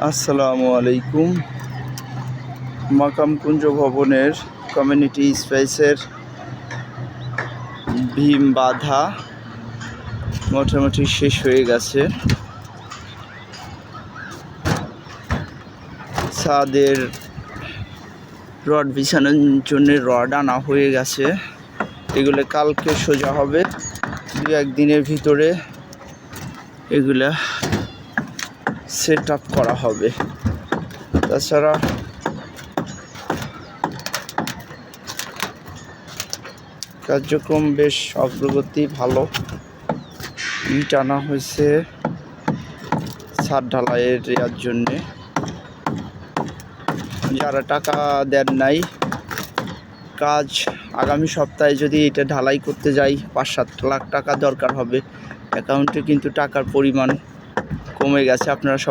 আসসালামু আলাইকুম। মাকামকুঞ্জ ভবনের কমিউনিটি স্পেসের ভীম বাধা মোটামুটি শেষ হয়ে গেছে। ছাদের রড বিছানোর জন্য রড আনা হয়ে গেছে। এগুলো কালকে সোজা হবে। দু একদিনের ভিতরে এগুলা সেট আপ করা হবে। তাছাড়া কার্যক্রম বেশ অগ্রগতি ভালো। ইট আনা হয়েছে ছাদ ঢালাইয়ের দেওয়ার জন্যে। যারা টাকা দেন নাই, কাজ আগামী সপ্তাহে যদি এটা ঢালাই করতে যাই, পাঁচ সাত লাখ টাকা দরকার হবে। অ্যাকাউন্টে কিন্তু টাকার পরিমাণ কমে গেছে আপনারা সবাই